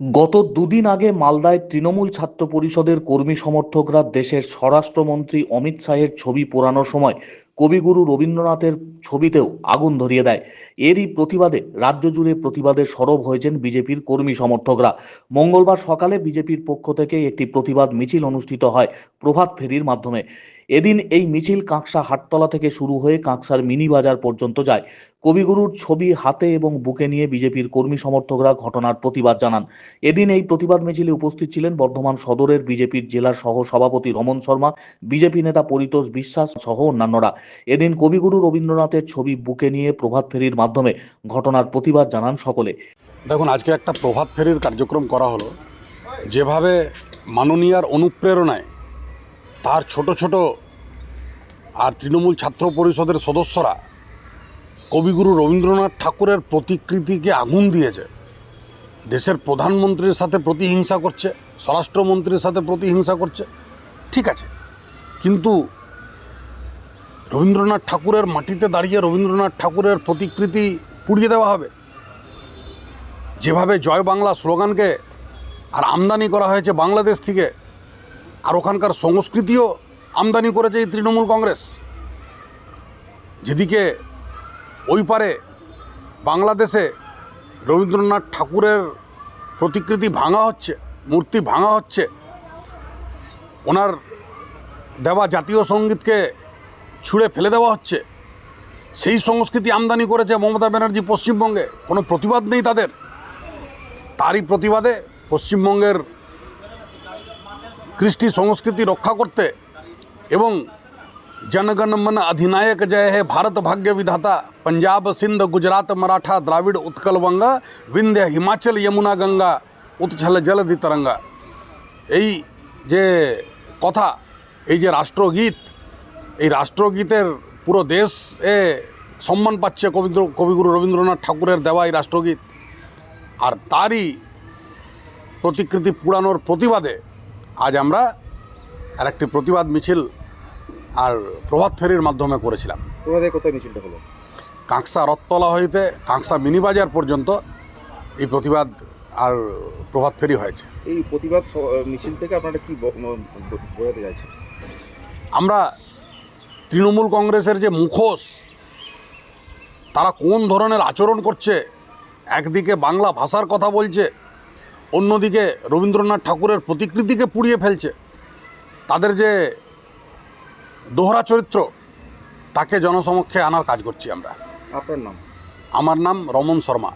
গত দুদিন আগে মালদায় তৃণমূল ছাত্র পরিষদের কর্মী সমর্থকরা দেশের স্বরাষ্ট্রমন্ত্রী অমিত শাহের ছবি পোড়ানোর সময় কবিগুরু রবীন্দ্রনাথের ছবিতেও আগুন ধরিয়ে দেয়। এরই প্রতিবাদে রাজ্য জুড়ে প্রতিবাদে সরব হয়েছেন বিজেপির কর্মী সমর্থকরা। মঙ্গলবার সকালে বিজেপির পক্ষ থেকে একটি প্রতিবাদ মিছিল অনুষ্ঠিত হয় প্রভাত ফেরির মাধ্যমে। এদিন এই মিছিল কাঁকসা হাটতলা থেকে শুরু হয়ে কাঁকসার মিনি বাজার পর্যন্ত যায়। কবিগুরুর ছবি হাতে এবং বুকে নিয়ে বিজেপির কর্মী সমর্থকরা ঘটনার প্রতিবাদ জানান। এদিন এই প্রতিবাদ মিছিলে উপস্থিত ছিলেন বর্ধমান সদরের বিজেপির জেলার সহ সভাপতি রমন শর্মা, বিজেপি নেতা পরিতোষ বিশ্বাস সহ অন্যান্যরা। এদিন কবিগুরু রবীন্দ্রনাথের ছবি বুকে নিয়ে প্রভাত ফেরির মাধ্যমে ঘটনার প্রতিবাদ জানান সকলে। দেখুন, আজকে একটা প্রভাত ফেরির কার্যক্রম করা হলো। যেভাবে মাননীয়ার অনুপ্রেরণায় তার ছোট ছোট আর তৃণমূল ছাত্র পরিষদের সদস্যরা কবিগুরু রবীন্দ্রনাথ ঠাকুরের প্রতিকৃতিকে আগুন দিয়েছে। দেশের প্রধানমন্ত্রীর সাথে প্রতিহিংসা করছে, স্বরাষ্ট্রমন্ত্রীর সাথে প্রতিহিংসা করছে, ঠিক আছে। কিন্তু রবীন্দ্রনাথ ঠাকুরের মাটিতে দাঁড়িয়ে রবীন্দ্রনাথ ঠাকুরের প্রতিকৃতি পুড়িয়ে দেওয়া হবে। যেভাবে জয় বাংলা স্লোগানকে আর আমদানি করা হয়েছে বাংলাদেশ থেকে আর ওখানকার সংস্কৃতিও আমদানি করেছে এই তৃণমূল কংগ্রেস। যেদিকে ওই পারে বাংলাদেশে রবীন্দ্রনাথ ঠাকুরের প্রতিকৃতি ভাঙা হচ্ছে, মূর্তি ভাঙা হচ্ছে, ওনার দেওয়া জাতীয় সঙ্গীতকে ছুঁড়ে ফেলে দেওয়া হচ্ছে, সেই সংস্কৃতি আমদানি করেছে মমতা ব্যানার্জি পশ্চিমবঙ্গে, কোনো প্রতিবাদ নেই তাদের। তারই প্রতিবাদে পশ্চিমবঙ্গের কৃষ্টি সংস্কৃতি রক্ষা করতে এবং जनगणमन अधिनायक जय है भारत भाग्य विधाता पंजाब सिंध गुजरात मराठा द्राविड़ उत्कल वंगा विंध्य हिमाचल यमुना गंगा উৎছাল জলধি তরঙ্গা এই যে কথা এই যে রাষ্ট্রগীত এই রাষ্ট্রগীতের পুরো দেশ এ সম্মান পাচ্ছে কবিন্দ্র কবিগুরু রবীন্দ্রনাথ ঠাকুরের দেওয়া এই রাষ্ট্রগীত আর তারই প্রতিকৃতি পুরানোর প্রতিবাদে আজ আমরা আর একটি প্রতিবাদ মিছিল আর প্রভাত ফেরির মাধ্যমে করেছিলাম। তোমাদের কোথায় মিছিলটা হলো? কাঁকসা রথতলা হইতে কাঁকসা মিনিবাজার পর্যন্ত এই প্রতিবাদ আর প্রভাত ফেরি হয়েছে। এই প্রতিবাদ মিছিল থেকে আপনারা কি বোঝাতে চাইছেন? আমরা তৃণমূল কংগ্রেসের যে মুখোশ তারা কোন ধরনের আচরণ করছে একদিকে বাংলা ভাষার কথা বলছে অন্যদিকে রবীন্দ্রনাথ ঠাকুরের প্রতিকৃতিকে পুড়িয়ে ফেলছে। তাদের যে দোহরা চরিত্র তাকে জনসমক্ষে আনার কাজ করছি আমরা। আপনার নাম? আমার নাম রমন শর্মা।